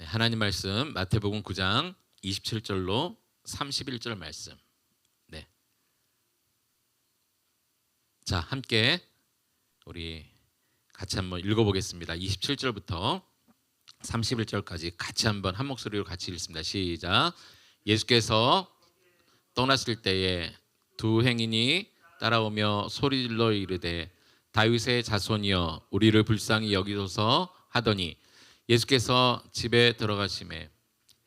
네, 하나님 말씀 마태복음 9장 27절로 31절 말씀. 네. 자, 함께 우리 같이 한번 읽어 보겠습니다. 27절부터 31절까지 같이 한번 한 목소리로 같이 읽습니다. 시작. 예수께서 떠났을 때에 두 행인이 따라오며 소리질러 이르되 다윗의 자손이여 우리를 불쌍히 여기소서 하더니 예수께서 집에 들어가심에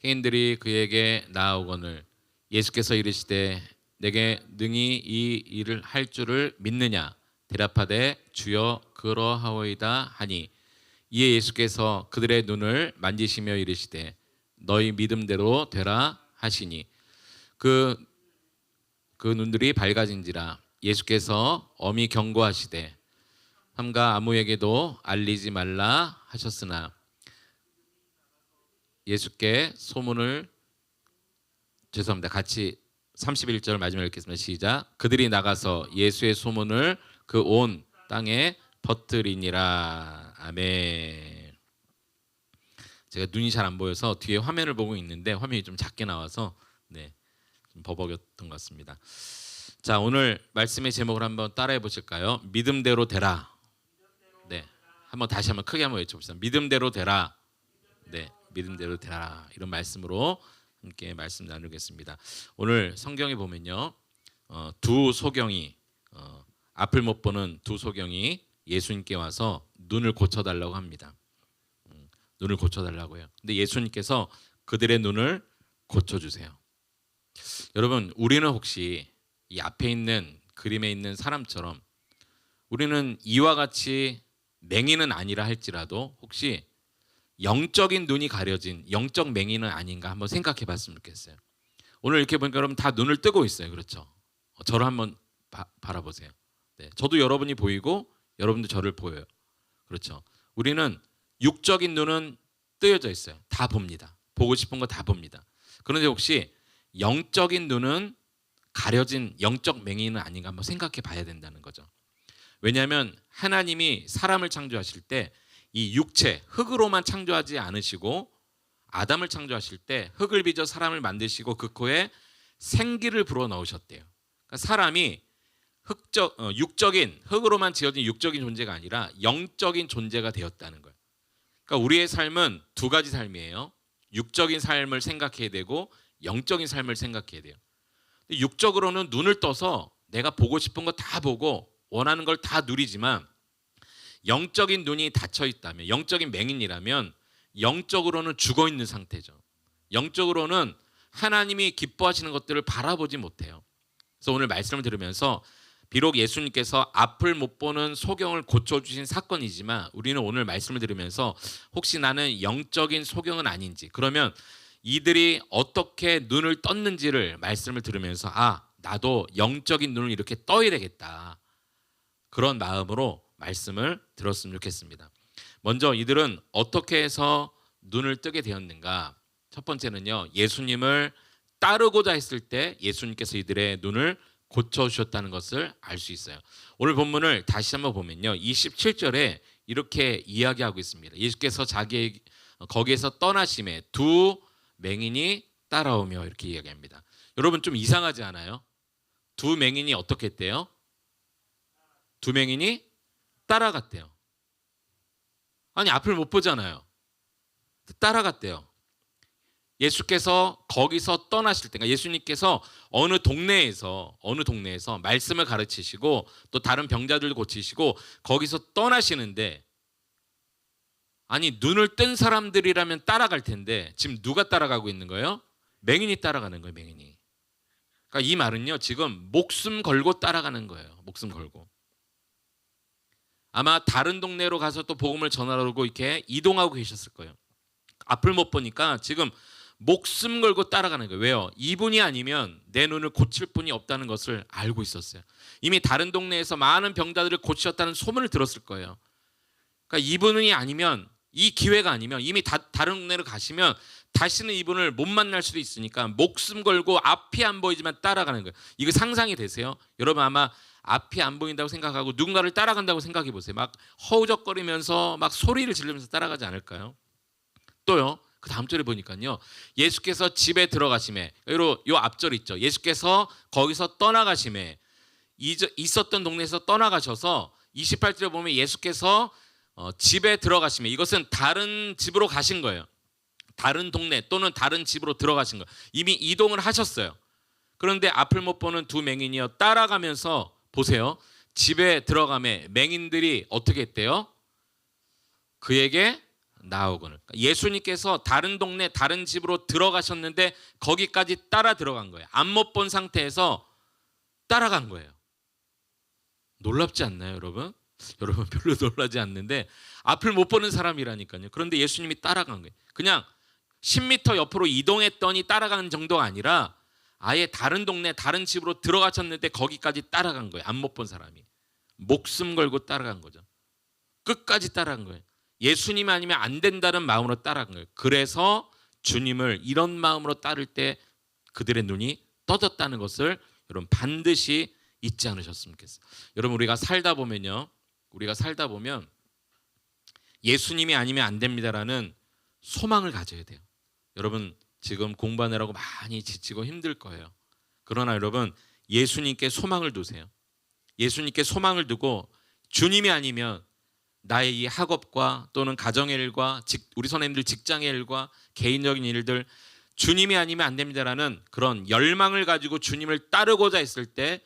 행인들이 그에게 나아오거늘 예수께서 이르시되 내게 능히 이 일을 할 줄을 믿느냐? 대답하되 주여 그러하오이다 하니 이에 예수께서 그들의 눈을 만지시며 이르시되 너희 믿음대로 되라 하시니 그, 그 눈들이 밝아진지라 예수께서 엄히 경고하시되 삼가 아무에게도 알리지 말라 하셨으나 예수께 소문을 죄송합니다. 같이 31절 마지막 읽겠습니다. 시작. 그들이 나가서 예수의 소문을 그 온 땅에 퍼뜨리니라. 아멘. 제가 눈이 잘 안 보여서 뒤에 화면을 보고 있는데 화면이 좀 작게 나와서 네. 좀 버벅였던 것 같습니다. 자, 오늘 말씀의 제목을 한번 따라해 보실까요? 믿음대로 되라. 네. 한번 다시 한번 크게 한번 외쳐 봅시다. 믿음대로 되라. 네. 믿음대로 되라. 이런 말씀으로 함께 말씀 나누겠습니다. 오늘 성경에 보면요. 어, 두 소경이 어, 앞을 못 보는 두 소경이 예수님께 와서 눈을 고쳐 달라고 합니다. 음, 눈을 고쳐 달라고요. 근데 예수님께서 그들의 눈을 고쳐 주세요. 여러분, 우리는 혹시 이 앞에 있는 그림에 있는 사람처럼 우리는 이와 같이 맹인은 아니라 할지라도 혹시 영적인 눈이 가려진 영적 맹인은 아닌가 한번 생각해 봤으면 좋겠어요. 오늘 이렇게 보니까 여러분 다 눈을 뜨고 있어요. 그렇죠? 어, 저를 한번 바, 바라보세요. 네, 저도 여러분이 보이고 여러분도 저를 보여요. 그렇죠? 우리는 육적인 눈은 뜨여져 있어요. 다 봅니다. 보고 싶은 거 다 봅니다. 그런데 혹시 영적인 눈은 가려진 영적 맹인은 아닌가 한번 생각해 봐야 된다는 거죠. 왜냐하면 하나님이 사람을 창조하실 때 이 육체 흙으로만 창조하지 않으시고 아담을 창조하실 때 흙을 빚어 사람을 만드시고 그 코에 생기를 불어 넣으셨대요. 그러니까 사람이 흙적 어, 육적인 흙으로만 지어진 육적인 존재가 아니라 영적인 존재가 되었다는 거예요. 그러니까 우리의 삶은 두 가지 삶이에요. 육적인 삶을 생각해야 되고 영적인 삶을 생각해야 돼요. 육적으로는 눈을 떠서 내가 보고 싶은 거 다 보고 원하는 걸 다 누리지만 영적인 눈이 닫혀 있다면 영적인 맹인이라면 영적으로는 죽어 있는 상태죠. 영적으로는 하나님이 기뻐하시는 것들을 바라보지 못해요. 그래서 오늘 말씀을 들으면서 비록 예수님께서 앞을 못 보는 소경을 고쳐주신 사건이지만 우리는 오늘 말씀을 들으면서 혹시 나는 영적인 소경은 아닌지 그러면 이들이 어떻게 눈을 떴는지를 말씀을 들으면서 아 나도 영적인 눈을 이렇게 떠야 되겠다 그런 마음으로 말씀을 들었으면 좋겠습니다. 먼저 이들은 어떻게 해서 눈을 뜨게 되었는가? 첫 번째는요 예수님을 따르고자 했을 때 예수님께서 이들의 눈을 고쳐 주셨다는 것을 알 수 있어요. 오늘 본문을 다시 한번 보면요. 27절에 이렇게 이야기하고 있습니다. 예수께서 자기 거기에서 떠나심에 두 맹인이 따라오며 이렇게 이야기합니다. 여러분 좀 이상하지 않아요? 두 맹인이 어떻게 했대요? 두 맹인이 따라갔대요. 아니 앞을 못 보잖아요. 따라갔대요. 예수께서 거기서 떠나실 때, 그러니까 예수님께서 어느 동네에서 어느 동네에서 말씀을 가르치시고 또 다른 병자들도 고치시고 거기서 떠나시는데 아니 눈을 뜬 사람들이라면 따라갈 텐데 지금 누가 따라가고 있는 거예요? 맹인이 따라가는 거예요, 맹인이. 그러니까 이 말은요 지금 목숨 걸고 따라가는 거예요, 목숨 걸고. 아마 다른 동네로 가서 또 복음을 전하려고 이렇게 이동하고 계셨을 거예요. 앞을 못 보니까 지금 목숨 걸고 따라가는 거예요. 왜요? 이분이 아니면 내 눈을 고칠 분이 없다는 것을 알고 있었어요. 이미 다른 동네에서 많은 병자들을 고치셨다는 소문을 들었을 거예요. 그러니까 이분이 아니면 이 기회가 아니면 이미 다, 다른 동네로 가시면 다시는 이분을 못 만날 수도 있으니까 목숨 걸고 앞이 안 보이지만 따라가는 거예요. 이거 상상이 되세요? 여러분 아마 앞이 안 보인다고 생각하고 누군가를 따라간다고 생각해 보세요. 막 허우적거리면서 막 소리를 지르면서 따라가지 않을까요? 또요. 그 다음 절에 보니까요. 예수께서 집에 들어가심에 여기로 요 앞절 있죠. 예수께서 거기서 떠나가심에 있었던 동네에서 떠나가셔서 28절에 보면 예수께서 어, 집에 들어가심에 이것은 다른 집으로 가신 거예요. 다른 동네 또는 다른 집으로 들어가신 거예요. 이미 이동을 하셨어요. 그런데 앞을 못 보는 두 맹인이요 따라가면서 보세요. 집에 들어가매 맹인들이 어떻게 했대요? 그에게 나오거늘. 예수님께서 다른 동네 다른 집으로 들어가셨는데 거기까지 따라 들어간 거예요. 앞못본 상태에서 따라간 거예요. 놀랍지 않나요, 여러분? 여러분 별로 놀라지 않는데 앞을 못 보는 사람이라니까요. 그런데 예수님이 따라간 거예요. 그냥 10m 옆으로 이동했더니 따라가는 정도가 아니라 아예 다른 동네 다른 집으로 들어가셨는데 거기까지 따라간 거예요. 안 못 본 사람이 목숨 걸고 따라간 거죠. 끝까지 따라간 거예요. 예수님 아니면 안 된다는 마음으로 따라간 거예요. 그래서 주님을 이런 마음으로 따를 때 그들의 눈이 떠졌다는 것을 여러분 반드시 잊지 않으셨으면 좋겠어요. 여러분 우리가 살다 보면요. 우리가 살다 보면 예수님이 아니면 안 됩니다라는 소망을 가져야 돼요. 여러분 지금 공부하느라고 많이 지치고 힘들 거예요. 그러나 여러분 예수님께 소망을 두세요. 예수님께 소망을 두고 주님이 아니면 나의 이 학업과 또는 가정의 일과 직- 우리 선생님들 직장의 일과 개인적인 일들 주님이 아니면 안 됩니다라는 그런 열망을 가지고 주님을 따르고자 했을 때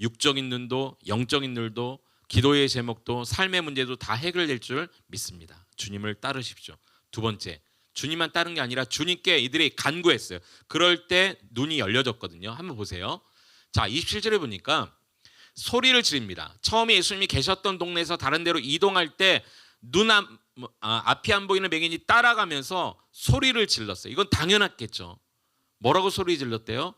육적인 눈도 영적인 눈도 기도의 제목도 삶의 문제도 다 해결될 줄 믿습니다. 주님을 따르십시오. 두 번째 주님만 따른 게 아니라 주님께 이들이 간구했어요. 그럴 때 눈이 열려졌거든요. 한번 보세요. 자, 27절에 보니까 소리를 지릅니다. 처음에 예수님이 계셨던 동네에서 다른 데로 이동할 때 눈앞 아, 앞이 안 보이는 맹인이 따라가면서 소리를 질렀어요. 이건 당연했겠죠. 뭐라고 소리 질렀대요?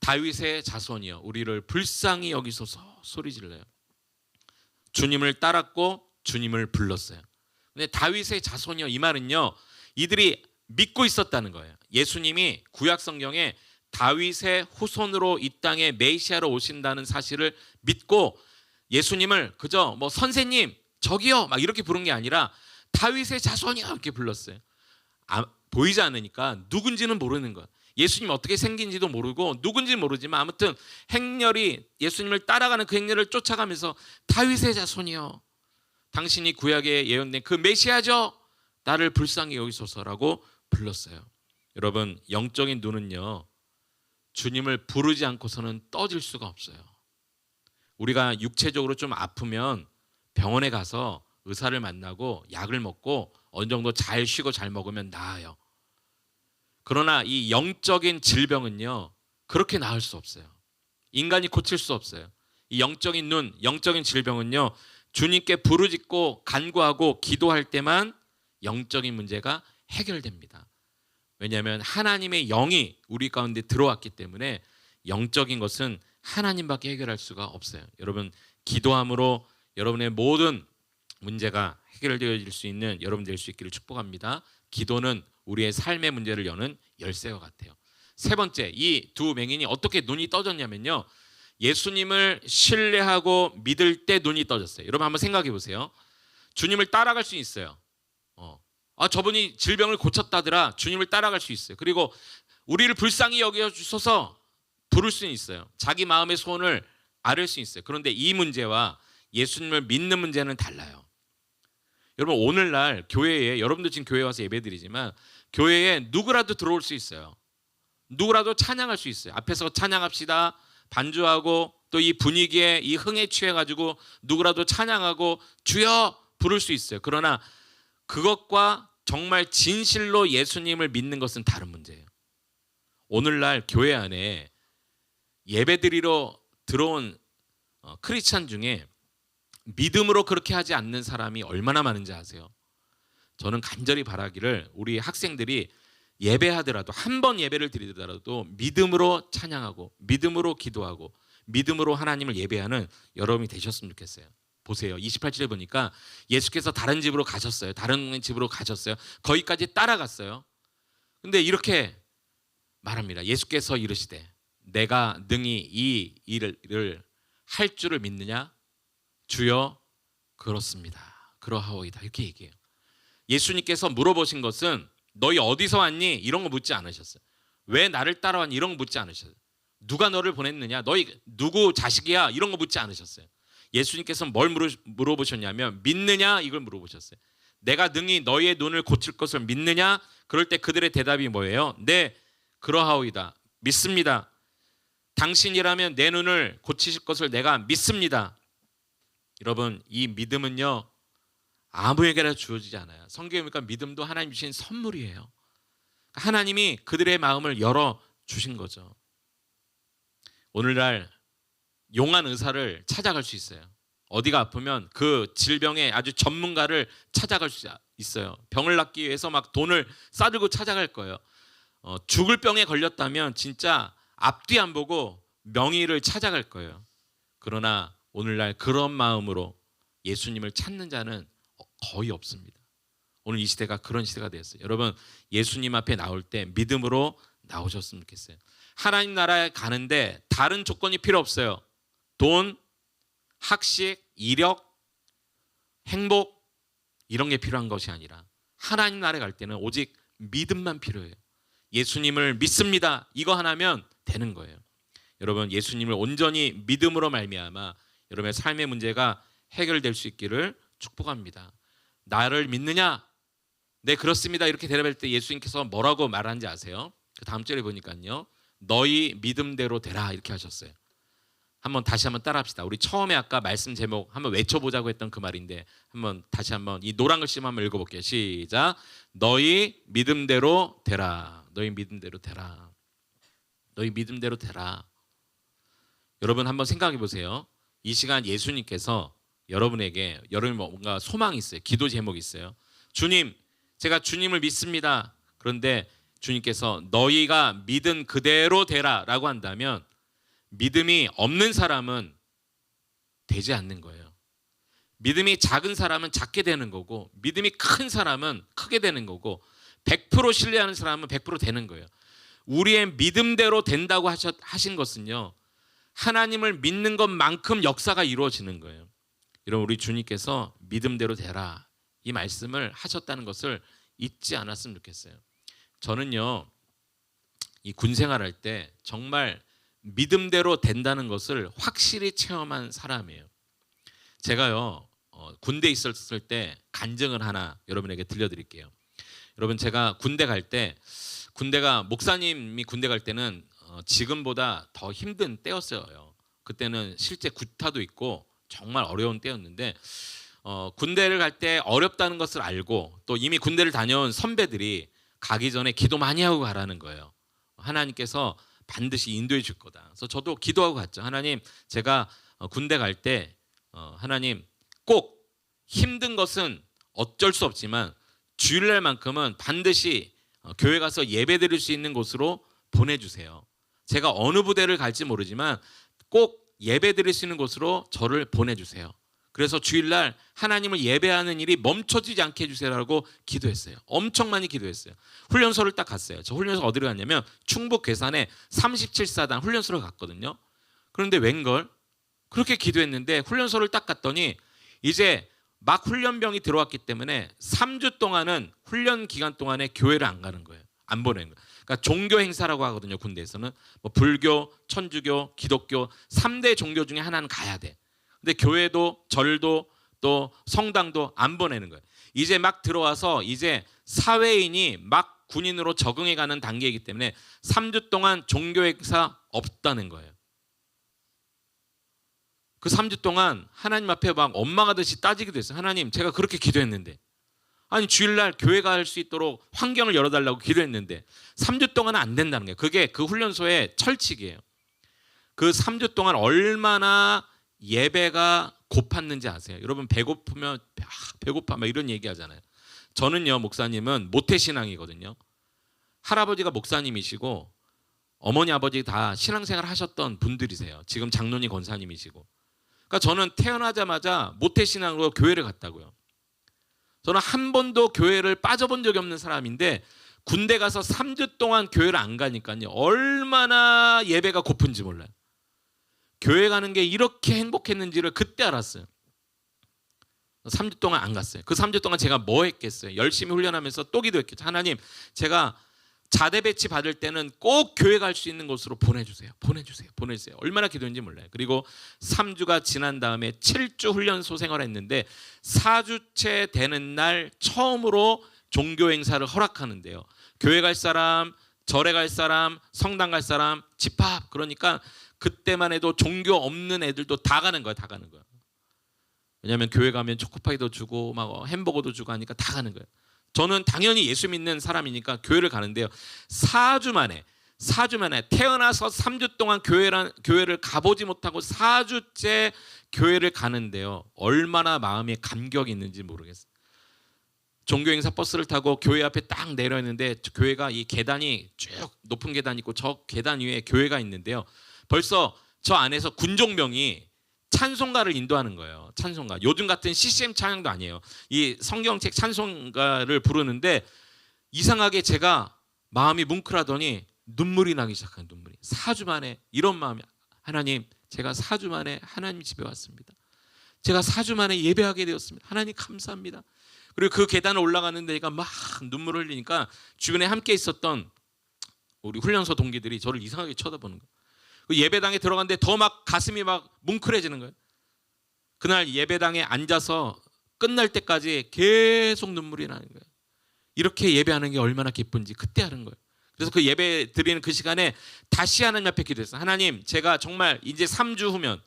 다윗의 자손이여 우리를 불쌍히 여기소서 소리 질러요. 주님을 따랐고 주님을 불렀어요. 근데 다윗의 자손이여 이 말은요. 이들이 믿고 있었다는 거예요. 예수님이 구약 성경에 다윗의 후손으로 이 땅에 메시아로 오신다는 사실을 믿고 예수님을 그저 뭐 선생님 저기요 막 이렇게 부른 게 아니라 다윗의 자손이요 이렇게 불렀어요. 아, 보이지 않으니까 누군지는 모르는 거야. 예수님 어떻게 생긴지도 모르고 누군지 모르지만 아무튼 행렬이 예수님을 따라가는 그 행렬을 쫓아가면서 다윗의 자손이요. 당신이 구약에 예언된 그 메시아죠. 나를 불쌍히 여기소서라고 불렀어요. 여러분 영적인 눈은요. 주님을 부르지 않고서는 떠질 수가 없어요. 우리가 육체적으로 좀 아프면 병원에 가서 의사를 만나고 약을 먹고 어느 정도 잘 쉬고 잘 먹으면 나아요. 그러나 이 영적인 질병은요. 그렇게 나을 수 없어요. 인간이 고칠 수 없어요. 이 영적인 눈, 영적인 질병은요. 주님께 부르짖고 간구하고 기도할 때만 영적인 문제가 해결됩니다. 왜냐하면 하나님의 영이 우리 가운데 들어왔기 때문에 영적인 것은 하나님밖에 해결할 수가 없어요. 여러분 기도함으로 여러분의 모든 문제가 해결되어질 수 있는 여러분 될 수 있기를 축복합니다. 기도는 우리의 삶의 문제를 여는 열쇠와 같아요. 세 번째, 이 두 맹인이 어떻게 눈이 떠졌냐면요. 예수님을 신뢰하고 믿을 때 눈이 떠졌어요. 여러분 한번 생각해 보세요. 주님을 따라갈 수 있어요. 어. 아 저분이 질병을 고쳤다더라. 주님을 따라갈 수 있어요. 그리고 우리를 불쌍히 여겨 주소서 부를 수는 있어요. 자기 마음의 소원을 아를 수 있어요. 그런데 이 문제와 예수님을 믿는 문제는 달라요. 여러분 오늘날 교회에 여러분도 지금 교회 와서 예배드리지만 교회에 누구라도 들어올 수 있어요. 누구라도 찬양할 수 있어요. 앞에서 찬양합시다. 반주하고 또 이 분위기에 이 흥에 취해 가지고 누구라도 찬양하고 주여 부를 수 있어요. 그러나 그것과 정말 진실로 예수님을 믿는 것은 다른 문제예요. 오늘날 교회 안에 예배드리러 들어온 어, 크리스찬 중에 믿음으로 그렇게 하지 않는 사람이 얼마나 많은지 아세요? 저는 간절히 바라기를 우리 학생들이 예배하더라도 한 번 예배를 드리더라도 믿음으로 찬양하고 믿음으로 기도하고 믿음으로 하나님을 예배하는 여러분이 되셨으면 좋겠어요. 보세요. 28절에 보니까 예수께서 다른 집으로 가셨어요. 다른 집으로 가셨어요. 거기까지 따라갔어요. 근데 이렇게 말합니다. 예수께서 이르시되 내가 능히 이 일을 할 줄을 믿느냐? 주여 그렇습니다. 그러하오이다. 이렇게 얘기해요. 예수님께서 물어보신 것은 너희 어디서 왔니? 이런 거 묻지 않으셨어요. 왜 나를 따라왔니? 이런 거 묻지 않으셨어요. 누가 너를 보냈느냐? 너희 누구 자식이야? 이런 거 묻지 않으셨어요. 예수님께서 뭘 물어, 물어보셨냐면 믿느냐 이걸 물어보셨어요. 내가 능히 너희의 눈을 고칠 것을 믿느냐? 그럴 때 그들의 대답이 뭐예요? 네, 그러하오이다. 믿습니다. 당신이라면 내 눈을 고치실 것을 내가 믿습니다. 여러분, 이 믿음은요. 아무에게나 주어지지 않아요. 성경에 보니까 믿음도 하나님 주신 선물이에요. 하나님이 그들의 마음을 열어 주신 거죠. 오늘날 용한 의사를 찾아갈 수 있어요. 어디가 아프면 그 질병의 아주 전문가를 찾아갈 수 있어요. 병을 낫기 위해서 막 돈을 싸들고 찾아갈 거예요. 어, 죽을 병에 걸렸다면 진짜 앞뒤 안 보고 명의를 찾아갈 거예요. 그러나 오늘날 그런 마음으로 예수님을 찾는 자는 거의 없습니다. 오늘 이 시대가 그런 시대가 되었어요. 여러분 예수님 앞에 나올 때 믿음으로 나오셨으면 좋겠어요. 하나님 나라에 가는데 다른 조건이 필요 없어요. 돈, 학식, 이력, 행복 이런 게 필요한 것이 아니라 하나님 나라에 갈 때는 오직 믿음만 필요해요. 예수님을 믿습니다. 이거 하나면 되는 거예요. 여러분 예수님을 온전히 믿음으로 말미암아 여러분의 삶의 문제가 해결될 수 있기를 축복합니다. 나를 믿느냐? 네 그렇습니다. 이렇게 대답할 때 예수님께서 뭐라고 말하는지 아세요? 그 다음 절에 보니까요. 너희 믿음대로 되라 이렇게 하셨어요. 한번 다시 한번 따라합시다. 우리 처음에 아까 말씀 제목 한번 외쳐보자고 했던 그 말인데 한번 다시 한번 이 노란 글씨만 한번 읽어볼게요. 시작. 너희 믿음대로 되라. 너희 믿음대로 되라. 너희 믿음대로 되라. 여러분 한번 생각해 보세요. 이 시간 예수님께서 여러분에게 여러분 뭔가 소망이 있어요. 기도 제목이 있어요. 주님, 제가 주님을 믿습니다. 그런데 주님께서 너희가 믿은 그대로 되라라고 한다면 믿음이 없는 사람은 되지 않는 거예요. 믿음이 작은 사람은 작게 되는 거고 믿음이 큰 사람은 크게 되는 거고 100% 신뢰하는 사람은 100% 되는 거예요. 우리의 믿음대로 된다고 하셨, 하신 것은요. 하나님을 믿는 것만큼 역사가 이루어지는 거예요. 여러분 우리 주님께서 믿음대로 되라 이 말씀을 하셨다는 것을 잊지 않았으면 좋겠어요. 저는요 이 군 생활할 때 정말 믿음대로 된다는 것을 확실히 체험한 사람이에요. 제가요 어, 군대 있었을 때 간증을 하나 여러분에게 들려드릴게요. 여러분 제가 군대 갈 때 군대가 목사님이 군대 갈 때는 어, 지금보다 더 힘든 때였어요. 그때는 실제 구타도 있고 정말 어려운 때였는데 어, 군대를 갈 때 어렵다는 것을 알고 또 이미 군대를 다녀온 선배들이 가기 전에 기도 많이 하고 가라는 거예요. 하나님께서 반드시 인도해 줄 거다. 그래서 저도 기도하고 갔죠. 하나님, 제가 어, 군대 갈때 어, 하나님 꼭 힘든 것은 어쩔 수 없지만 주일날만큼은 반드시 어, 교회 가서 예배 드릴 수 있는 곳으로 보내주세요. 제가 어느 부대를 갈지 모르지만 꼭 예배 드릴 수 있는 곳으로 저를 보내주세요. 그래서 주일날 하나님을 예배하는 일이 멈춰지지 않게 해주세요라고 기도했어요. 엄청 많이 기도했어요. 훈련소를 딱 갔어요. 저 훈련소 어디로 갔냐면 충북 괴산에 37사단 훈련소를 갔거든요. 그런데 웬걸 그렇게 기도했는데 훈련소를 딱 갔더니 이제 막 훈련병이 들어왔기 때문에 3주 동안은 훈련 기간 동안에 교회를 안 가는 거예요. 안 보내는 거예요. 그러니까 종교 행사라고 하거든요. 군대에서는 뭐 불교, 천주교, 기독교 3대 종교 중에 하나는 가야 돼. 근데 교회도 절도 또 성당도 안 보내는 거예요. 이제 막 들어와서 이제 사회인이 막 군인으로 적응해 가는 단계이기 때문에 3주 동안 종교 행사 없다는 거예요. 그 3주 동안 하나님 앞에 막 엄마가 듯이 따지기도 했어요. 하나님, 제가 그렇게 기도했는데 아니 주일날 교회 갈 수 있도록 환경을 열어달라고 기도했는데 3주 동안은 안 된다는 거예요. 그게 그 훈련소의 철칙이에요. 그 3주 동안 얼마나 예배가 고팠는지 아세요? 여러분 배고프면 아, 배고파 막 이런 얘기 하잖아요. 저는요 목사님은 모태 신앙이거든요. 할아버지가 목사님이시고 어머니 아버지 다 신앙생활 하셨던 분들이세요. 지금 장로님 권사님이시고. 그러니까 저는 태어나자마자 모태 신앙으로 교회를 갔다고요. 저는 한 번도 교회를 빠져본 적이 없는 사람인데 군대 가서 3주 동안 교회를 안 가니까요. 얼마나 예배가 고픈지 몰라요. 교회 가는 게 이렇게 행복했는지를 그때 알았어요. 3주 동안 안 갔어요. 그 3주 동안 제가 뭐 했겠어요? 열심히 훈련하면서 또 기도했겠죠. 하나님, 제가 자대 배치 받을 때는 꼭 교회 갈 수 있는 곳으로 보내주세요. 보내주세요. 보내주세요. 얼마나 기도했는지 몰라요. 그리고 3주가 지난 다음에 7주 훈련소 생활을 했는데 4주째 되는 날 처음으로 종교 행사를 허락하는데요. 교회 갈 사람, 절에 갈 사람, 성당 갈 사람, 집합. 그러니까 그때만 해도 종교 없는 애들도 다 가는 거야. 다 가는 거야. 왜냐하면 교회 가면 초코파이도 주고 막 햄버거도 주고 하니까 다 가는 거예요. 저는 당연히 예수 믿는 사람이니까 교회를 가는데요. 4주 만에 4주 만에 태어나서 3주 동안 교회란 교회를 가보지 못하고 4주째 교회를 가는데요. 얼마나 마음에 감격이 있는지 모르겠어요. 종교 행사 버스를 타고 교회 앞에 딱 내려 있는데 교회가 이 계단이 쭉 높은 계단이 있고 저 계단 위에 교회가 있는데요. 벌써 저 안에서 군종병이 찬송가를 인도하는 거예요. 찬송가. 요즘 같은 CCM 찬양도 아니에요. 이 성경책 찬송가를 부르는데 이상하게 제가 마음이 뭉클하더니 눈물이 나기 시작한 눈물이. 4주 만에 이런 마음이 하나님, 제가 4주 만에 하나님 집에 왔습니다. 제가 4주 만에 예배하게 되었습니다. 하나님 감사합니다. 그리고 그 계단을 올라가는 데가 막 눈물을 흘리니까 주변에 함께 있었던 우리 훈련소 동기들이 저를 이상하게 쳐다보는 거예요. 그 예배당에 들어갔는데 더 막 가슴이 막 뭉클해지는 거예요. 그날 예배당에 앉아서 끝날 때까지 계속 눈물이 나는 거예요. 이렇게 예배하는 게 얼마나 기쁜지 그때 하는 거예요. 그래서 그 예배 드리는 그 시간에 다시 하나님 앞에 기도했어요. 하나님, 제가 정말 이제 3주 후면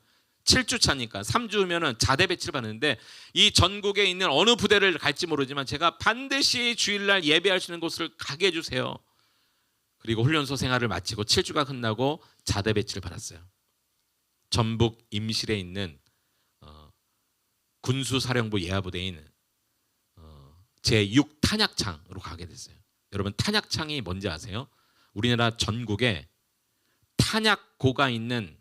7주 차니까 3주 후면은 자대 배치를 받는데 이 전국에 있는 어느 부대를 갈지 모르지만 제가 반드시 주일날 예배할 수 있는 곳을 가게 해주세요. 그리고 훈련소 생활을 마치고 7주가 끝나고 자대 배치를 받았어요. 전북 임실에 있는 어, 군수사령부 예하부대인 어, 제6 탄약창으로 가게 됐어요. 여러분 탄약창이 뭔지 아세요? 우리나라 전국에 탄약고가 있는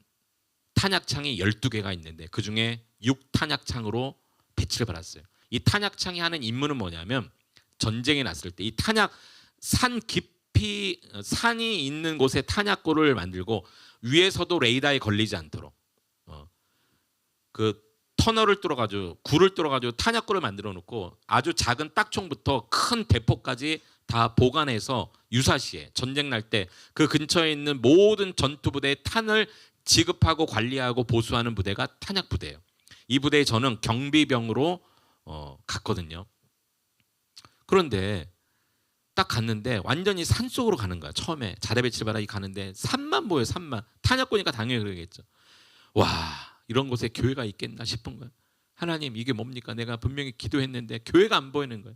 탄약창이 12개가 있는데 그중에 6탄약창으로 배치를 받았어요. 이 탄약창이 하는 임무는 뭐냐면 전쟁이 났을 때 이 탄약 산 깊이 어, 산이 있는 곳에 탄약고를 만들고 위에서도 레이더에 걸리지 않도록 어, 그 터널을 뚫어가지고 굴을 뚫어가지고 탄약고를 만들어 놓고 아주 작은 딱총부터 큰 대포까지 다 보관해서 유사시에 전쟁 날 때 그 근처에 있는 모든 전투 부대의 탄을 지급하고 관리하고 보수하는 부대가 탄약 부대예요. 이 부대에 저는 경비병으로 어, 갔거든요. 그런데 딱 갔는데 완전히 산 속으로 가는 거야. 처음에 자대 배치를 받아 가는데 산만 보여 산만. 탄약고니까 당연히 그러겠죠. 와 이런 곳에 교회가 있겠나 싶은 거야. 하나님 이게 뭡니까? 내가 분명히 기도했는데 교회가 안 보이는 거야.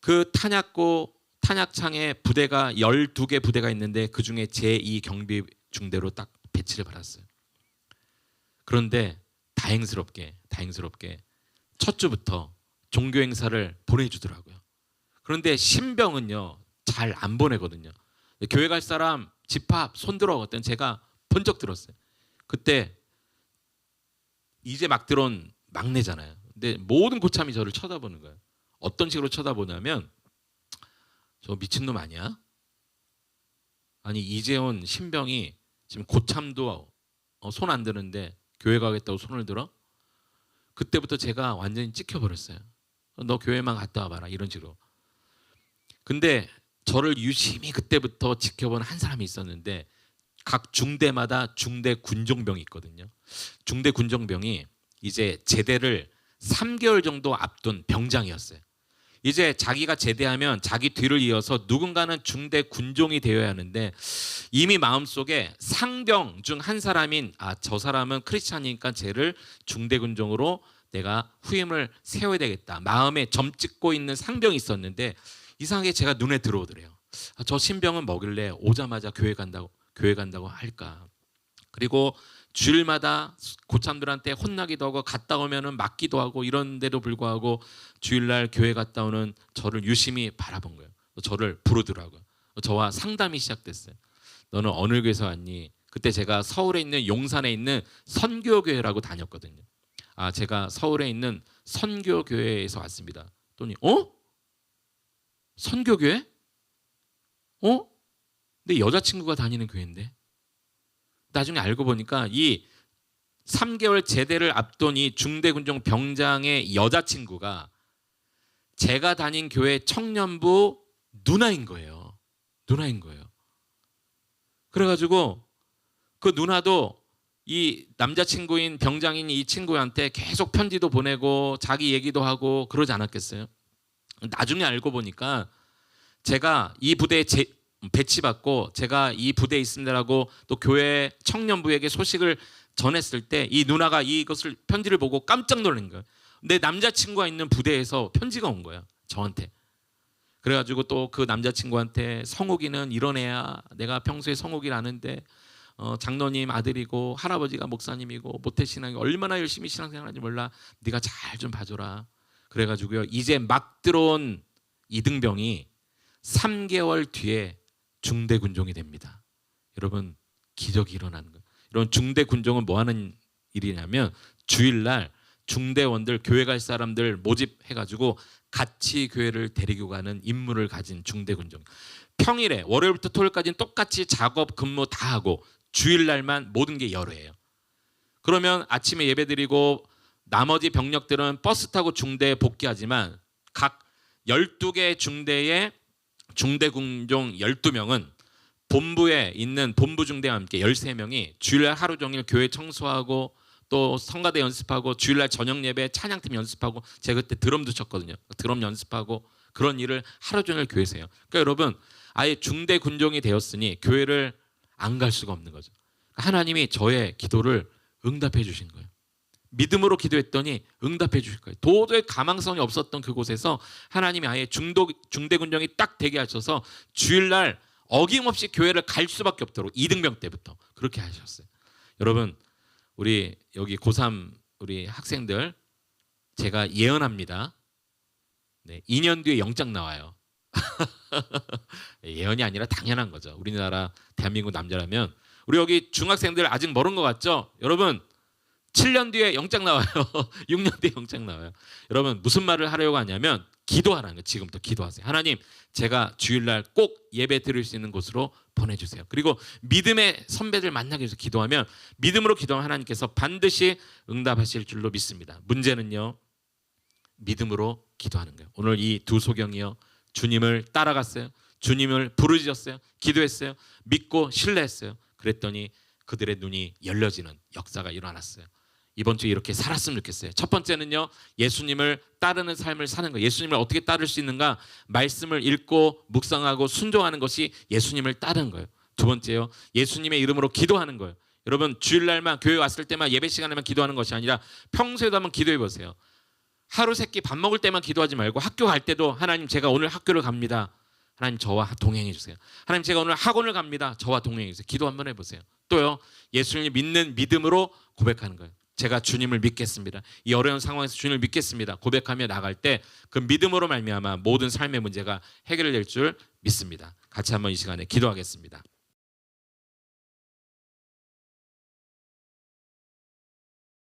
그 탄약고 탄약창에 부대가 12개 부대가 있는데 그중에 제2 경비 중대로 딱 배치를 받았어요. 그런데 다행스럽게 다행스럽게 첫 주부터 종교 행사를 보내주더라고요. 그런데 신병은요 잘 안 보내거든요. 교회 갈 사람 집합 손 들어 그때 제가 번쩍 들었어요. 그때 이제 막 들어온 막내잖아요. 근데 모든 고참이 저를 쳐다보는 거예요. 어떤 식으로 쳐다보냐면 저 미친놈 아니야? 아니 이재원 신병이 지금 고참도 어, 손안 드는데 교회 가겠다고 손을 들어? 그때부터 제가 완전히 찍혀버렸어요. 너 교회만 갔다 와봐라 이런 식으로. 근데 저를 유심히 그때부터 지켜본 한 사람이 있었는데 각 중대마다 중대 군종병이 있거든요. 중대 군종병이 이제 제대를 3개월 정도 앞둔 병장이었어요. 이제 자기가 제대하면 자기 뒤를 이어서 누군가는 중대 군종이 되어야 하는데 이미 마음속에 상병 중 한 사람인 아 저 사람은 크리스찬이니까 쟤를 중대 군종으로 내가 후임을 세워야 되겠다. 마음에 점 찍고 있는 상병이 있었는데 이상하게 제가 눈에 들어오더래요. 아, 저 신병은 뭐길래 오자마자 교회 간다고 교회 간다고 할까? 그리고 주일마다 고참들한테 혼나기도 하고 갔다 오면은 맞기도 하고 이런데도 불구하고 주일날 교회 갔다 오는 저를 유심히 바라본 거예요. 저를 부르더라고요. 저와 상담이 시작됐어요. 너는 어느 교회에서 왔니? 그때 제가 서울에 있는 용산에 있는 선교교회라고 다녔거든요. 아 제가 서울에 있는 선교교회에서 왔습니다. 또니 어? 선교교회? 어? 내 여자친구가 다니는 교회인데 나중에 알고 보니까 이 3개월 제대를 앞둔 이 중대군종 병장의 여자친구가 제가 다닌 교회 청년부 누나인 거예요. 누나인 거예요. 그래가지고 그 누나도 이 남자친구인 병장인 이 친구한테 계속 편지도 보내고 자기 얘기도 하고 그러지 않았겠어요? 나중에 알고 보니까 제가 이 부대에 제, 배치받고 제가 이 부대에 있습니다라고 또 교회 청년부에게 소식을 전했을 때 이 누나가 이것을 편지를 보고 깜짝 놀란 거예요. 내 남자친구가 있는 부대에서 편지가 온 거야 저한테. 그래가지고 또 그 남자친구한테 성욱이는 이런 애야. 내가 평소에 성욱이를 아는데 어, 장로님 아들이고 할아버지가 목사님이고 모태신앙이 얼마나 열심히 신앙생활하는지 몰라. 네가 잘 좀 봐줘라. 그래가지고요 이제 막 들어온 이등병이 3개월 뒤에 중대 군종이 됩니다. 여러분 기적이 일어나는 거예요. 이런 중대 군종은 뭐 하는 일이냐면 주일날 중대원들 교회 갈 사람들 모집해 가지고 같이 교회를 데리고 가는 임무를 가진 중대 군종. 평일에 월요일부터 토요일까지는 똑같이 작업 근무 다 하고 주일날만 모든 게 열애예요. 그러면 아침에 예배드리고 나머지 병력들은 버스 타고 중대에 복귀하지만 각 12개 중대의 중대 군종 12명은 본부에 있는 본부 중대와 함께 13명이 주일날 하루 종일 교회 청소하고 또 성가대 연습하고 주일날 저녁 예배 찬양팀 연습하고 제가 그때 드럼도 쳤거든요. 드럼 연습하고 그런 일을 하루 종일 교회에서 해요. 그러니까 여러분 아예 중대 군종이 되었으니 교회를 안 갈 수가 없는 거죠. 하나님이 저의 기도를 응답해 주신 거예요. 믿음으로 기도했더니 응답해 주실 거예요. 도저히 가망성이 없었던 그곳에서 하나님이 아예 중도 중대 군종이 딱 되게 하셔서 주일날 어김없이 교회를 갈 수밖에 없도록 이등병 때부터 그렇게 하셨어요. 여러분 우리 여기 고3 우리 학생들 제가 예언합니다. 네, 2년 뒤에 영장 나와요. 예언이 아니라 당연한 거죠. 우리나라 대한민국 남자라면 우리 여기 중학생들 아직 멀은 것 같죠? 여러분 7년 뒤에 영장 나와요. 6년 뒤에 영장 나와요. 여러분 무슨 말을 하려고 하냐면 기도하라는 거예요. 지금부터 기도하세요. 하나님 제가 주일날 꼭 예배 드릴 수 있는 곳으로 보내주세요. 그리고 믿음의 선배들 만나기 위해서 기도하면 믿음으로 기도하면 하나님께서 반드시 응답하실 줄로 믿습니다. 문제는요. 믿음으로 기도하는 거예요. 오늘 이 두 소경이요. 주님을 따라갔어요. 주님을 부르짖었어요. 기도했어요. 믿고 신뢰했어요. 그랬더니 그들의 눈이 열려지는 역사가 일어났어요. 이번 주에 이렇게 살았으면 좋겠어요. 첫 번째는요, 예수님을 따르는 삶을 사는 거. 예수님을 어떻게 따를 수 있는가? 말씀을 읽고 묵상하고 순종하는 것이 예수님을 따르는 거예요. 두 번째요, 예수님의 이름으로 기도하는 거예요. 여러분 주일날만 교회 왔을 때만 예배 시간에만 기도하는 것이 아니라 평소에도 한번 기도해 보세요. 하루 세끼 밥 먹을 때만 기도하지 말고 학교 갈 때도 하나님 제가 오늘 학교를 갑니다. 하나님 저와 동행해 주세요. 하나님 제가 오늘 학원을 갑니다. 저와 동행해 주세요. 기도 한번 해보세요. 또요 예수님 믿는 믿음으로 고백하는 거예요. 제가 주님을 믿겠습니다. 이 어려운 상황에서 주님을 믿겠습니다. 고백하며 나갈 때 그 믿음으로 말미암아 모든 삶의 문제가 해결될 줄 믿습니다. 같이 한번 이 시간에 기도하겠습니다.